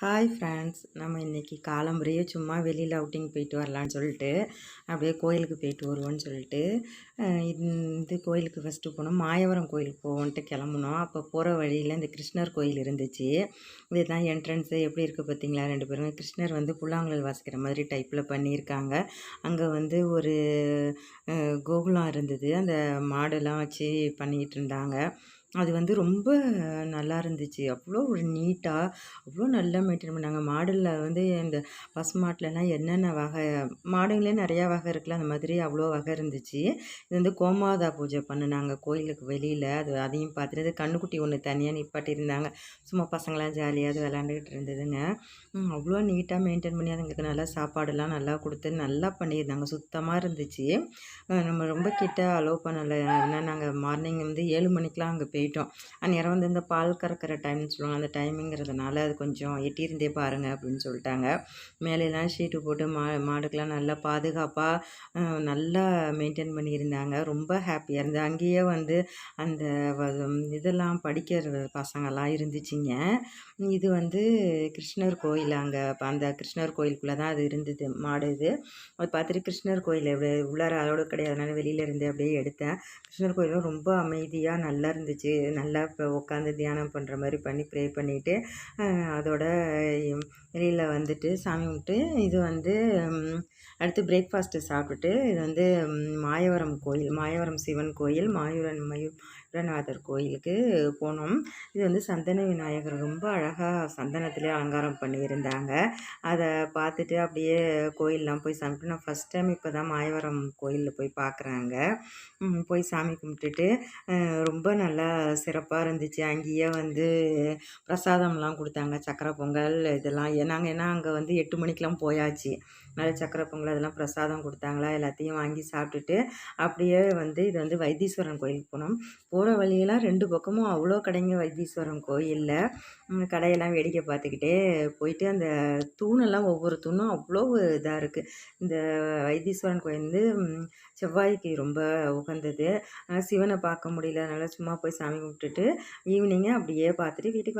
Hi friends நம்ம இன்றைக்கி காலம்புறையே சும்மா வெளியில் அவுட்டிங் போயிட்டு வரலான்னு சொல்லிட்டு அப்படியே கோயிலுக்கு போயிட்டு வருவோன்னு சொல்லிட்டு இது இந்த கோயிலுக்கு ஃபஸ்ட்டு போனோம் மாயவரம் கோயிலுக்கு போவோன்ட்டு கிளம்புனோம். அப்போ போகிற வழியில் இந்த கிருஷ்ணர் கோயில் இருந்துச்சு. இதுதான் என்ட்ரன்ஸு எப்படி இருக்குது பார்த்தீங்களா? ரெண்டு பேரும் கிருஷ்ணர் வந்து புல்லாங்குழல் வாசிக்கிற மாதிரி டைப்பில் பண்ணியிருக்காங்க. அங்கே வந்து ஒரு கோகுலம் இருந்தது. அந்த மாடெல்லாம் வச்சு பண்ணிக்கிட்டு இருந்தாங்க. அது வந்து ரொம்ப நல்லா இருந்துச்சு அவ்வளோ ஒரு நீட்டாக அவ்வளோ நல்லா மெயின்டைன் பண்ணாங்க. மாடலில் வந்து இந்த பசுமாட்டுலலாம் என்னென்ன வகை மாடுங்களே நிறையா வகை இருக்குல்ல அந்த மாதிரி அவ்வளோ வகை இருந்துச்சு. இது வந்து கோமாதா பூஜை பண்ணினாங்க கோயிலுக்கு வெளியில். அது அதையும் பார்த்துட்டு இது கண்ணுக்குட்டி ஒன்று தனியாக நிப்பாட்டியிருந்தாங்க. சும்மா பசங்களாம் ஜாலியாக அது விளாண்டுக்கிட்டு இருந்ததுங்க. அவ்வளோ நீட்டாக மெயின்டைன் பண்ணி அதுங்களுக்கு நல்லா சாப்பாடுலாம் நல்லா கொடுத்து நல்லா பண்ணியிருந்தாங்க. சுத்தமாக இருந்துச்சு. நம்ம ரொம்ப கிட்ட அலோவ் பண்ணலை. ஏன்னா நாங்கள் மார்னிங் வந்து ஏழு மணிக்கெலாம் அங்கே போய் போயிட்டோம் அந்நேரம் வந்து இந்த பால் கறக்கிற டைம்னு சொல்லுவாங்க. அந்த டைமிங்கிறதுனால அது கொஞ்சம் எட்டியிருந்தே பாருங்கள் அப்படின்னு சொல்லிட்டாங்க. மேலெல்லாம் ஷீட்டு போட்டு மா மாடுக்கெலாம் நல்லா பாதுகாப்பாக நல்லா மெயின்டைன் பண்ணியிருந்தாங்க. ரொம்ப ஹாப்பியாக இருந்தது அங்கேயே வந்து அந்த வ- இதெல்லாம் படிக்கிற பசங்கள்லாம் இருந்துச்சுங்க. இது வந்து கிருஷ்ணர் கோயில் அங்கே அந்த கிருஷ்ணர் கோயிலுக்குள்ளே தான் அது இருந்தது மாடு இது. அது பார்த்துட்டு கிருஷ்ணர் கோயில் உள்ளார அளோடு கிடையாதுனால வெளியில இருந்து அப்படியே எடுத்தேன். கிருஷ்ணர் கோயிலும் ரொம்ப அமைதியாக நல்லா இருந்துச்சு. நல்லா இப்போ உட்காந்து தியானம் பண்ணுற மாதிரி பண்ணி ப்ரே பண்ணிவிட்டு அதோட வெளியில் வந்துட்டு சாமி கும்பிட்டு இது வந்து அடுத்து பிரேக்ஃபாஸ்ட்டு சாப்பிட்டுட்டு இது வந்து மாயவரம் கோயில் மாயவரம் சிவன் கோயில் மாயூரன் மயூரநாதர் கோயிலுக்கு போனோம். இது வந்து சந்தன விநாயகர் ரொம்ப அழகாக சந்தனத்திலே அலங்காரம் பண்ணியிருந்தாங்க. அதை பார்த்துட்டு அப்படியே கோயிலெலாம் போய் சாமிட்டு நான் ஃபஸ்ட் டைம் இப்போ தான் மாயவரம் கோயிலில் போய் பார்க்குறாங்க போய் சாமி கும்பிட்டுட்டு ரொம்ப நல்லா சிறப்பாக இருந்துச்சு. அங்கேயே வந்து பிரசாதம்லாம் கொடுத்தாங்க. சக்கரை பொங்கல் இதெல்லாம். ஏ- நாங்கள் ஏன்னா அங்கே வந்து எட்டு மணிக்கெலாம் போயாச்சு. நல்ல சக்கரை பொங்கல் அதெல்லாம் பிரசாதம் கொடுத்தாங்களா? எல்லாத்தையும் வாங்கி சாப்பிட்டுட்டு அப்படியே வந்து இது வந்து வைத்தீஸ்வரன் கோயிலுக்கு போனோம். போகிற வழியெல்லாம் ரெண்டு பக்கமும் அவ்வளோ கடைங்க வைத்தீஸ்வரன் கோயிலில். கடையெல்லாம் வேடிக்கை பார்த்துக்கிட்டே போயிட்டு அந்த தூணெல்லாம் ஒவ்வொரு தூணும் அவ்வளோ இதாக இருக்குது இந்த வைத்தீஸ்வரன் கோயில் வந்து செவ்வாய்க்கு ரொம்ப உகந்தது. சிவனை பார்க்க முடியல. அதனால் சும்மா போய் சாமி கும்பிட்டுட்டு ஈவினிங்கு அப்படியே பார்த்துட்டு வீட்டுக்கு